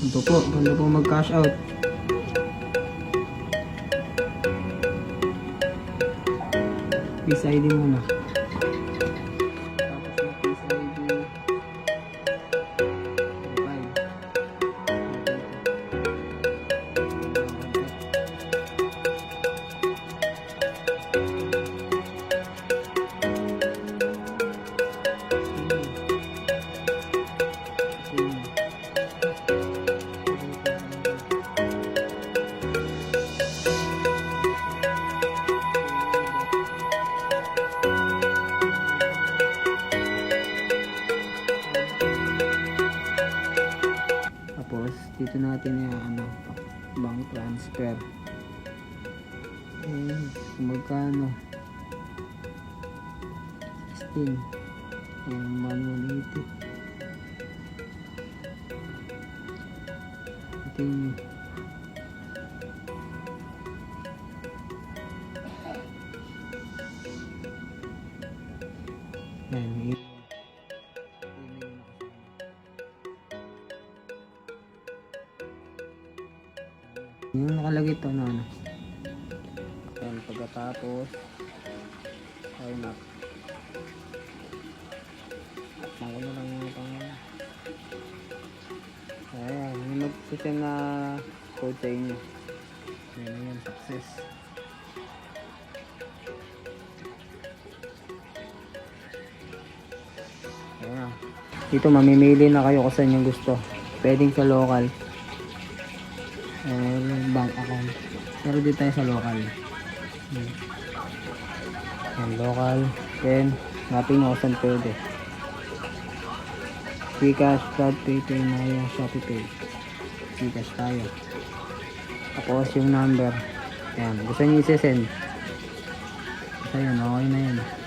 Ito po, ganda po mag-cash out. Peace ID muna. Dito natin yung ano, bank transfer. Eh, kung magkano? 16. Yung manual 80. Ito yung Ayan, yun. Yung nakalagay ito na ano. Ayan, pagkatapos sign up. Ako na lang yung pang Ayan, yung mag-send na code sa inyo. Yan, success. Ayan na. Dito mamimili na kayo kung saan yung gusto. Pwedeng sa local or bank account. Pero dito tayo sa local. Hmm. Local. Then, hanapin nyo kung saan pwede. Gcash, GrabPay, Paymaya, ShopeePay. Gcash tayo. Tapos yung number. Yan, gusto nyo isi-send. Basta yan, okay na yan.